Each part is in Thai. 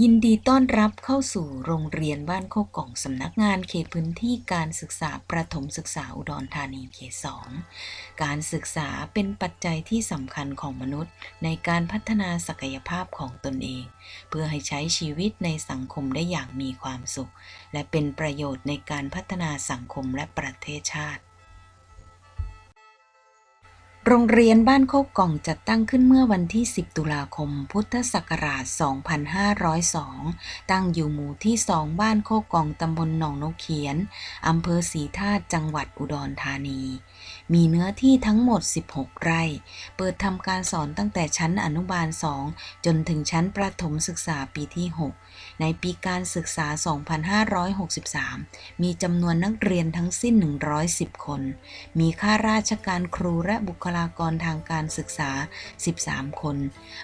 ยินดีต้อนรับเข้าสู่โรงเรียนบ้านโคกกล่องสำนักงานเขตพื้นที่การศึกษาประถมศึกษาอุดรธานีเขต2การศึกษาเป็นปัจจัยที่สำคัญของมนุษย์ ในการพัฒนาศักยภาพของตนเอง เพื่อให้ใช้ชีวิตในสังคมได้อย่างมีความสุข และเป็นประโยชน์ในการพัฒนาสังคมและประเทศชาติ โรงเรียนบ้านโคกกล่องจัดตั้งขึ้นเมื่อวันที่ 10 ตุลาคม พุทธศักราช 2502 ตั้งอยู่หมู่ที่ 2 บ้านโคกกล่องตำบลหนองนกเขียน อำเภอศรีธาตุจังหวัดอุดรธานีมีเนื้อที่ทั้งหมด 16 ไร่ เปิดทำการสอนตั้งแต่ชั้นอนุบาล 2 จนถึงชั้นประถมศึกษาปีที่ 6 ในปีการศึกษา 2563 มีจำนวนนักเรียนทั้งสิ้น 110 คน มีข้าราชการครูและบุคลากรทางการศึกษา 13 คน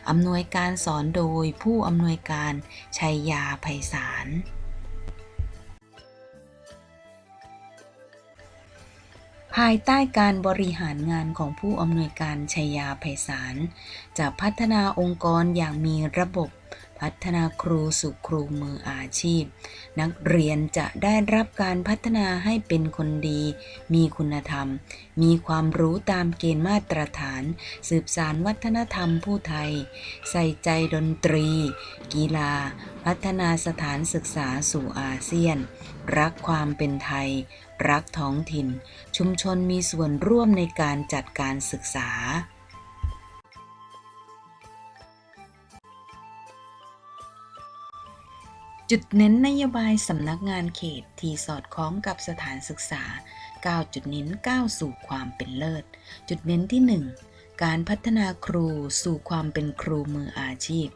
อำนวยการสอนโดยผู้อำนวยการชัยยาไพศาล ภายใต้การบริหารงานของผู้อำนวยการชัยยาไพศาลจะพัฒนาองค์กรอย่างมีระบบพัฒนาครูสู่ครูมืออาชีพ นักเรียนจะได้รับการพัฒนาให้เป็นคนดี มีคุณธรรม มีความรู้ตามเกณฑ์มาตรฐาน สืบสารวัฒนธรรมผู้ไทย ใส่ใจดนตรี กีฬา พัฒนาสถานศึกษาสู่อาเซียน รักความเป็นไทย รักท้องถิ่น ชุมชนมีส่วนร่วมในการจัดการศึกษาจุดเน้นนโยบายสำนักงานเขตที่สอดคล้องกับสถานศึกษา 9 จุดเน้นก้าวสู่ความเป็นเลิศ จุดเน้นที่1 การพัฒนาครูสู่ความเป็นครูมืออาชีพ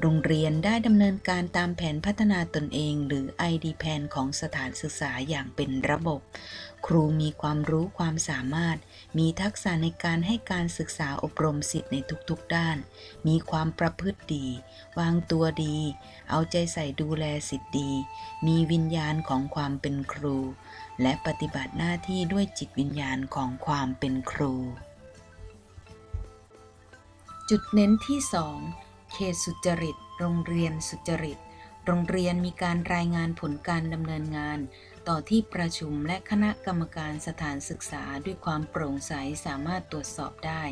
โรงเรียนได้ดำเนินการตามแผนพัฒนาตนเอง หรือ ID p l a n ของสถานศึกษาอย่างเป็นระบบ ครูมีความรู้ความสามารถ มีทักษะในการให้การศึกษาอบรมสิทธิ์ในทุกๆด้าน มีความประพฤติดี วางตัวดี เอาใจใส่ดูแลสิทธิ์ดี มีวิญญาณของความเป็นครู และปฏิบัติหน้าที่ด้วยจิตวิญญาณของความเป็นครู จุดเน้นที่ 2 เขตสุจริต โรงเรียนสุจริต โรงเรียนมีการรายงานผลการดำเนินงาน ต่อที่ประชุมและคณะกรรมการสถานศึกษาด้วยความโปร่งใสสามารถตรวจสอบได้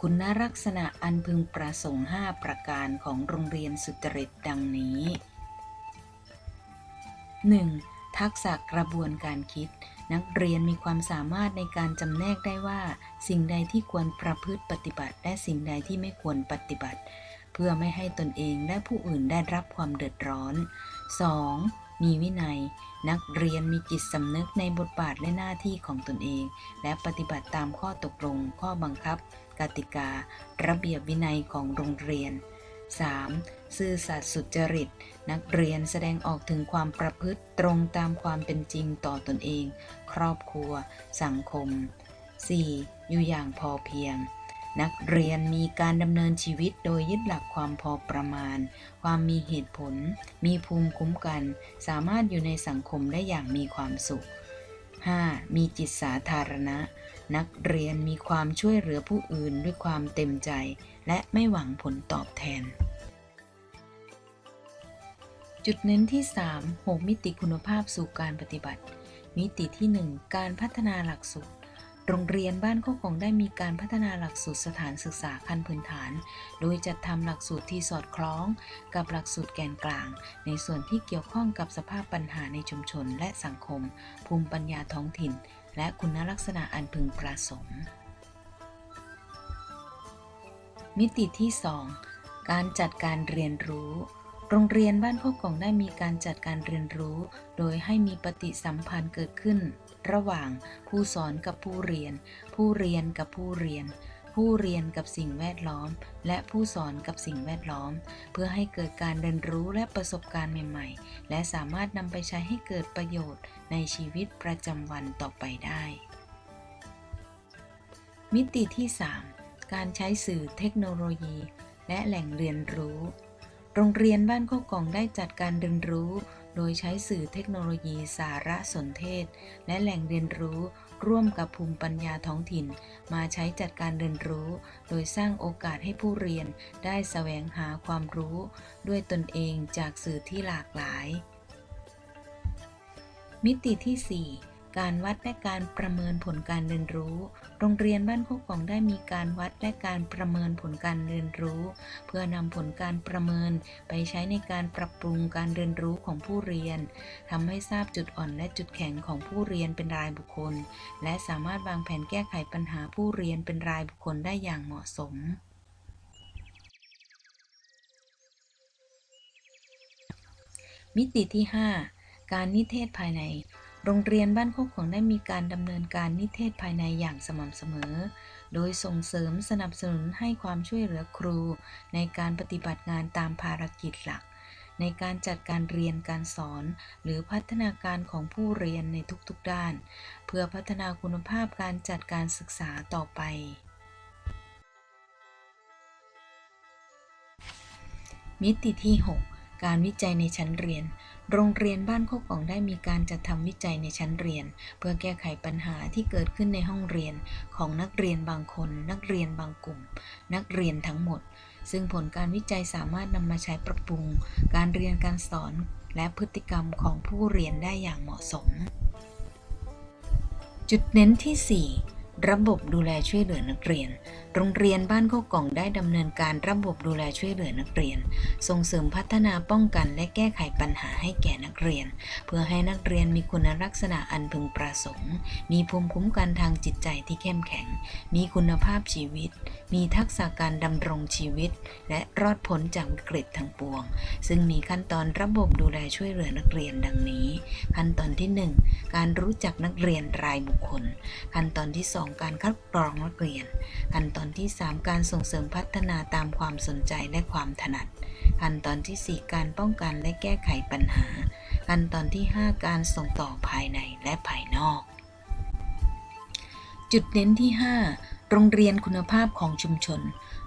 คุณลักษณะอันพึงประสงค์ 5 ประการของโรงเรียนสุจริตดังนี้ 1. ทักษะกระบวนการคิด นักเรียนมีความสามารถในการจำแนกได้ว่า สิ่งใดที่ควรประพฤติปฏิบัติ และสิ่งใดที่ไม่ควรปฏิบัติ เพื่อไม่ให้ตนเองและผู้อื่นได้รับความเดือดร้อน 2. มีวินัย นักเรียนมีจิตสำนึกในบทบาทและหน้าที่ของตนเอง และปฏิบัติตามข้อตกลง ข้อบังคับ กติกา ระเบียบวินัยของโรงเรียน 3. ซื่อสัตย์สุจริต นักเรียนแสดงออกถึงความประพฤติตรงตามความเป็นจริงต่อตนเอง ครอบครัว สังคม 4. อยู่อย่างพอเพียง นักเรียนมีการดำเนินชีวิตโดยยึดหลักความพอประมาณ ความมีเหตุผล มีภูมิคุ้มกัน สามารถอยู่ในสังคมได้อย่างมีความสุข 5. มีจิตสาธารณะ นักเรียนมีความช่วยเหลือผู้อื่นด้วยความเต็มใจ และไม่หวังผลตอบแทน จุดเน้นที่ 3 6 มิติคุณภาพสู่การปฏิบัติ มิติที่ 1 การพัฒนาหลักสูตรโรงเรียนบ้านโคกของได้มีการพัฒนาหลักสูตรสถานศึกษาขั้นพื้นฐาน โดยจัดทำหลักสูตรที่สอดคล้องกับหลักสูตรแกนกลาง ในส่วนที่เกี่ยวข้องกับสภาพปัญหาในชุมชนและสังคม ภูมิปัญญาท้องถิ่น และคุณลักษณะอันพึงประสงค์ มิติที่ 2 การจัดการเรียนรู้ โรงเรียนบ้านโคกกล่องได้มีการจัดการเรียนรู้ โดยให้มีปฏิสัมพันธ์เกิดขึ้น ระหว่างผู้สอนกับผู้เรียน ผู้เรียนกับผู้เรียน ผู้เรียนกับสิ่งแวดล้อม และผู้สอนกับสิ่งแวดล้อม เพื่อให้เกิดการเรียนรู้และประสบการณ์ใหม่ๆ และสามารถนำไปใช้ให้เกิดประโยชน์ในชีวิตประจำวันต่อไปได้ มิติที่ 3 การใช้สื่อเทคโนโลยี และแหล่งเรียนรู้ โรงเรียนบ้านโคกกล่องได้จัดการเรียนรู้ โดยใช้สื่อเทคโนโลยีสารสนเทศ และแหล่งเรียนรู้ ร่วมกับภูมิปัญญาท้องถิ่น มาใช้จัดการเรียนรู้ โดยสร้างโอกาสให้ผู้เรียนได้แสวงหาความรู้ ด้วยตนเองจากสื่อที่หลากหลาย มิติที่ 4 การวัดและการประเมินผลการเรียนรู้ โรงเรียนบ้านโคกกล่องได้มีการวัดและการประเมินผลการเรียนรู้ เพื่อนำผลการประเมินไปใช้ในการปรับปรุงการเรียนรู้ของผู้เรียนทำให้ทราบจุดอ่อนและจุดแข็งของผู้เรียนเป็นรายบุคคล และสามารถวางแผนแก้ไขปัญหาผู้เรียนเป็นรายบุคคลได้อย่างเหมาะสมมิติที่ 5 การนิเทศภายใน โรงเรียนบ้านโคกของได้มีการดำเนินการนิเทศภายในอย่างสม่ำเสมอ โดยส่งเสริมสนับสนุนให้ความช่วยเหลือครู ในการปฏิบัติงานตามภารกิจหลัก ในการจัดการเรียนการสอน หรือพัฒนาการของผู้เรียนในทุกๆด้าน เพื่อพัฒนาคุณภาพการจัดการศึกษาต่อไปมิติที่ 6 การวิจัยในชั้นเรียน โรงเรียนบ้านโคกกล่องได้มีการจัดทำวิจัยในชั้นเรียน เพื่อแก้ไขปัญหาที่เกิดขึ้นในห้องเรียนของนักเรียนบางคน นักเรียนบางกลุ่ม นักเรียนทั้งหมด ซึ่งผลการวิจัยสามารถนำมาใช้ปรับปรุง การเรียนการสอนและพฤติกรรมของผู้เรียนได้อย่างเหมาะสม จุดเน้นที่ 4 ระบบดูแลช่วยเหลือนักเรียน โรงเรียนบ้านโคกกล่องได้ดำเนินการระบบดูแลช่วยเหลือนักเรียน ส่งเสริมพัฒนาป้องกันและแก้ไขปัญหาให้แก่นักเรียน เพื่อให้นักเรียนมีคุณลักษณะอันพึงประสงค์ มีภูมิคุ้มกันทางจิตใจที่เข้มแข็ง มีคุณภาพชีวิต มีทักษะการดำรงชีวิต และรอดพ้นจากวิกฤตทั้งปวง ซึ่งมีขั้นตอนระบบดูแลช่วยเหลือนักเรียนดังนี้ ขั้นตอนที่ 1 การรู้จักนักเรียนรายบุคคล ขั้นตอนที่ 2 การคัดกรองนักเรียน ขั้นตอนอนที่ 3 การส่งเสริมพัฒนาตามความสนใจและความถนัด ขั้นตอนที่ 4 การป้องกันและแก้ไขปัญหา ขั้นตอนที่ 5 การส่งต่อภายในและภายนอก จุดเน้นที่ 5 โรงเรียนคุณภาพของชุมชน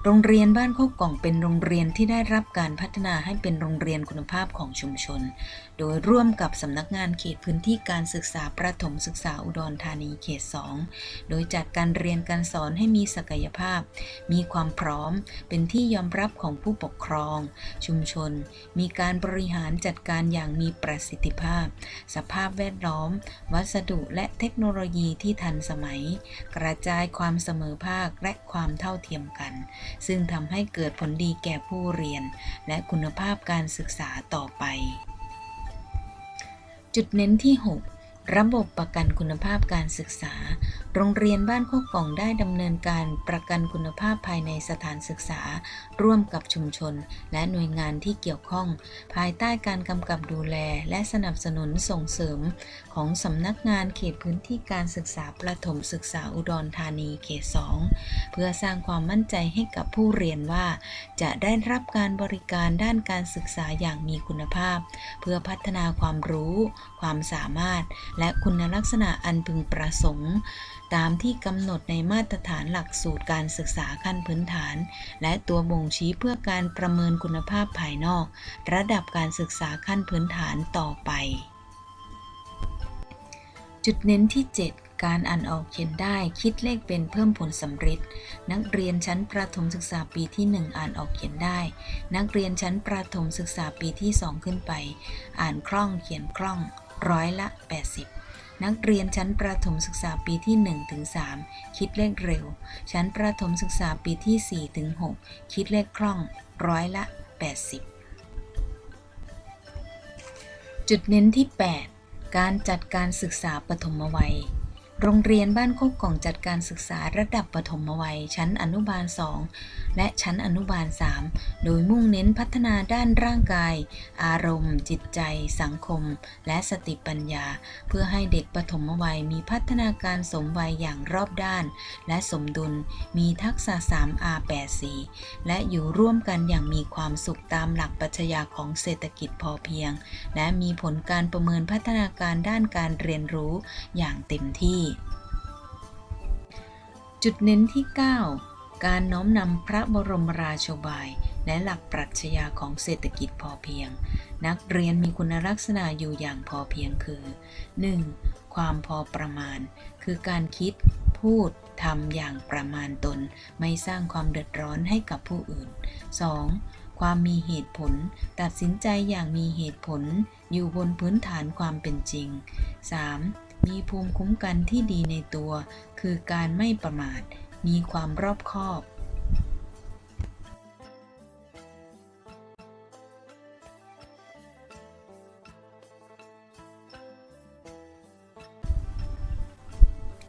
โรงเรียนบ้านโคกกล่องเป็นโรงเรียนที่ได้รับการพัฒนาให้เป็นโรงเรียนคุณภาพของชุมชน โดยร่วมกับสำนักงานเขตพื้นที่การศึกษาประถมศึกษาอุดรธานีเขต 2 โดยจัดการเรียนการสอนให้มีศักยภาพ มีความพร้อม เป็นที่ยอมรับของผู้ปกครอง ชุมชน มีการบริหารจัดการอย่างมีประสิทธิภาพ สภาพแวดล้อม วัสดุและเทคโนโลยีที่ทันสมัย กระจายความเสมอภาคและความเท่าเทียมกัน ซึ่งทำให้เกิดผลดีแก่ผู้เรียน และคุณภาพการศึกษาต่อไป จุดเน้นที่ 6 ระบบประกันคุณภาพการศึกษา โรงเรียนบ้านโคกกล่องได้ดำเนินการประกันคุณภาพภายในสถานศึกษา ร่วมกับชุมชน และหน่วยงานที่เกี่ยวข้อง ภายใต้การกำกับดูแล และสนับสนุนส่งเสริม ของสำนักงานเขตพื้นที่การศึกษาประถมศึกษาอุดรธานีเขต 2 เพื่อสร้างความมั่นใจให้กับผู้เรียนว่า จะได้รับการบริการด้านการศึกษาอย่างมีคุณภาพ เพื่อพัฒนาความรู้ ความสามารถและคุณลักษณะอันพึงประสงค์ ตามที่กำหนดในมาตรฐานหลักสูตรการศึกษาขั้นพื้นฐาน และตัวบ่งชี้เพื่อการประเมินคุณภาพภายนอก ระดับการศึกษาขั้นพื้นฐานต่อไป จุดเน้นที่ 7การอ่านออกเขียนได้คิดเลขเป็นเพิ่มผลสำเร็จ นักเรียนชั้นประถมศึกษาปีที่ 1 อ่านออกเขียนได้ นักเรียนชั้นประถมศึกษาปีที่ 2 ขึ้นไป อ่านคล่องเขียนคล่อง ร้อยละ 80 นักเรียนชั้นประถมศึกษาปีที่1ถึง3คิดเลขเร็ว ชั้นประถมศึกษาปีที่4ถึง6คิดเลขคล่องร้อยละ 80 จุดเน้นที่ 8 การจัดการศึกษาปฐมวัย โรงเรียนบ้านโคกกล่องจัดการศึกษาระดับปฐมวัย ชั้นอนุบาล 2 และชั้นอนุบาล 3 โดยมุ่งเน้นพัฒนาด้านร่างกาย อารมณ์ จิตใจ สังคม และสติปัญญา เพื่อให้เด็กปฐมวัยมีพัฒนาการสมวัยอย่างรอบด้าน และสมดุล มีทักษะ 3R 8 4 และอยู่ร่วมกันอย่างมีความสุขตามหลักปรัชญาของเศรษฐกิจพอเพียง และมีผลการประเมินพัฒนาการด้านการเรียนรู้อย่างเต็มที่ จุดเน้นที่ 9 การน้อมนำพระบรมราโชบาย และหลักปรัชญาของเศรษฐกิจพอเพียง นักเรียนมีคุณลักษณะอยู่อย่างพอเพียงคือ 1. คความพอประมาณ คือการคิด พูดทำอย่างประมาณตน ไม่สร้างความเดือดร้อนให้กับผู้อื่น 2. ความมีเหตุผล ตัดสินใจอย่างมีเหตุผล อยู่บนพื้นฐานความเป็นจริง 3. มีภูมิคุ้มกันที่ดีในตัว คือการไม่ประมาท มีความรอบคอบ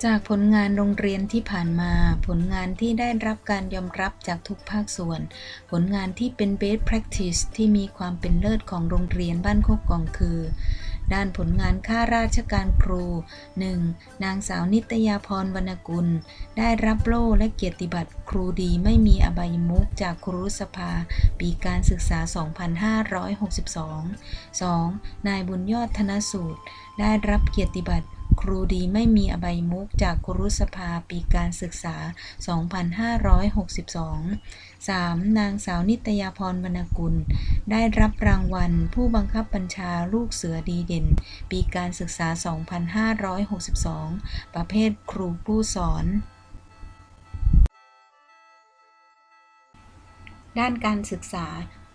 จากผลงานโรงเรียนที่ผ่านมา ผลงานที่ได้รับการยอมรับจากทุกภาคส่วน ผลงานที่เป็น best practice ที่มีความเป็นเลิศของโรงเรียนบ้านโคกกองคือ ด้านผลงานข้าราชการครู 1. นางสาวนิตยาพรวรรณกุล ได้รับโล่และเกียรติบัตรครูดีไม่มีอบายมุกจากครูสภา ปีการศึกษา 2562 2. นายบุญยอดธนสูตร ได้รับเกียรติบัตร ครูดีไม่มีอบายมุขจากครุสภาปีการศึกษา 2562 3. นางสาวนิตยาพรวรรณกุล ได้รับรางวัล ผู้บังคับบัญชาลูกเสือดีเด่น ปีการศึกษา 2562 ประเภทครูผู้สอน ด้านการศึกษา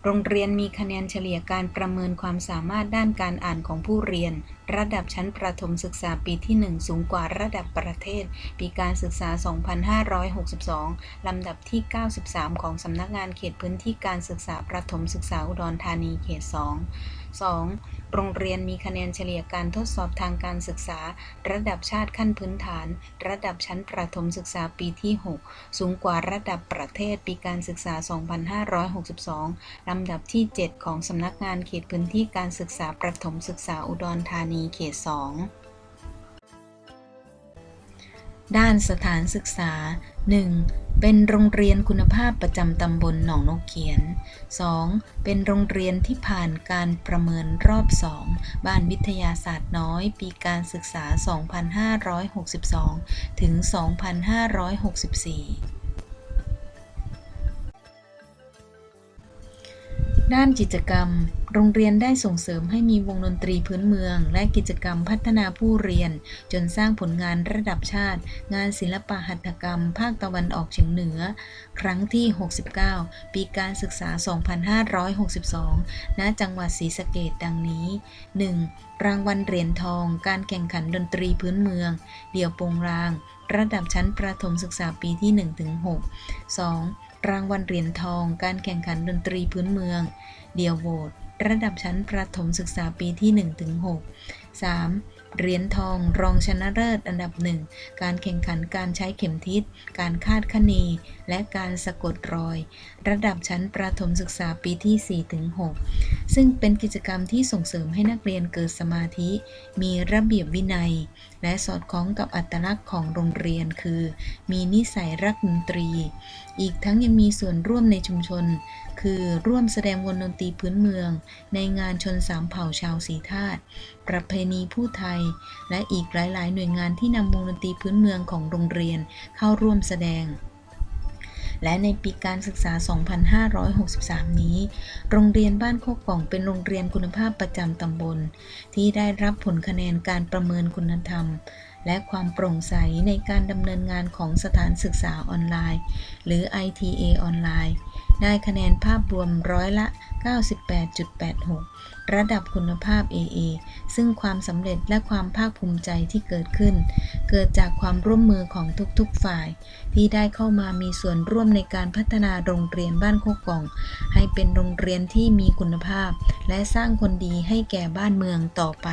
โรงเรียนมีคะแนนเฉลี่ยการประเมินความสามารถด้านการอ่านของผู้เรียน ระดับชั้นประถมศึกษาปีที่ 1 สูงกว่าระดับประเทศ ปีการศึกษา 2562 ลำดับที่ 93 ของสำนักงานเขตพื้นที่การศึกษาประถมศึกษาอุดรธานีเขต 2 2. โรงเรียนมีคะแนนเฉลี่ยการทดสอบทางการศึกษา ระดับชาติขั้นพื้นฐาน ระดับชั้นประถมศึกษาปีที่ 6 สูงกว่าระดับประเทศปีการศึกษา 2562 ลำดับที่ 7 ของสำนักงานเขตพื้นที่การศึกษาประถมศึกษาอุดรธานีเขต 2 ด้านสถานศึกษา 1. เป็นโรงเรียนคุณภาพประจำตำบลหนองนกเขียน 2. เป็นโรงเรียนที่ผ่านการประเมินรอบ2บ้านวิทยาศาสตร์น้อย ปีการศึกษา 2562 ถึง 2564ด้านกิจกรรม โรงเรียนได้ส่งเสริมให้มีวงดนตรีพื้นเมือง และกิจกรรมพัฒนาผู้เรียน จนสร้างผลงานระดับชาติ งานศิลปะหัตถกรรม ภาคตะวันออกเฉียงเหนือ ครั้งที่ 69 ปีการศึกษา 2562 ณ จังหวัดศรีสะเกษดังนี้ 1. รางวัลเหรียญทอง การแข่งขันดนตรีพื้นเมือง เดี่ยวโปงราง ระดับชั้นประถมศึกษาปีที่ 1-6 2. รางวัลเหรียญทอง การแข่งขันดนตรีพื้นเมือง เดียวโหวต ระดับชั้นประถมศึกษาปีที่ 1-6 3. เหรียญทองรองชนะเลิศอันดับหนึ่งการแข่งขันการใช้เข็มทิศ การคาดคะเนและการสะกดรอย ระดับชั้นประถมศึกษาปีที่ 4-6 ซึ่งเป็นกิจกรรมที่ส่งเสริมให้นักเรียนเกิดสมาธิ มีระเบียบวินัย และสอดคล้องกับอัตลักษณ์ของโรงเรียนคือ มีนิสัยรักดนตรีอีกทั้งยังมีส่วนร่วมในชุมชน คือร่วมแสดงวงดนตรีพื้นเมือง ในงานชนสามเผ่าชาวสีธาตุประเพณีผู้ไทย และอีกหลาย ๆ หน่วยงานที่นำวงดนตรีพื้นเมืองของโรงเรียนเข้าร่วมแสดง และในปีการศึกษา 2563 นี้ โรงเรียนบ้านโคกกล่องเป็นโรงเรียนคุณภาพประจำตำบล ที่ได้รับผลคะแนนการประเมินคุณธรรม และความโปร่งใสในการดำเนินงานของสถานศึกษาออนไลน์ หรือ ITA ออนไลน์ ได้คะแนนภาพรวมร้อยละ 98.86 ระดับคุณภาพ AA ซึ่งความสำเร็จและความภาคภูมิใจที่เกิดขึ้น เกิดจากความร่วมมือของทุกๆฝ่าย ที่ได้เข้ามามีส่วนร่วมในการพัฒนาโรงเรียนบ้านโคกกล่อง ให้เป็นโรงเรียนที่มีคุณภาพ และสร้างคนดีให้แก่บ้านเมืองต่อไป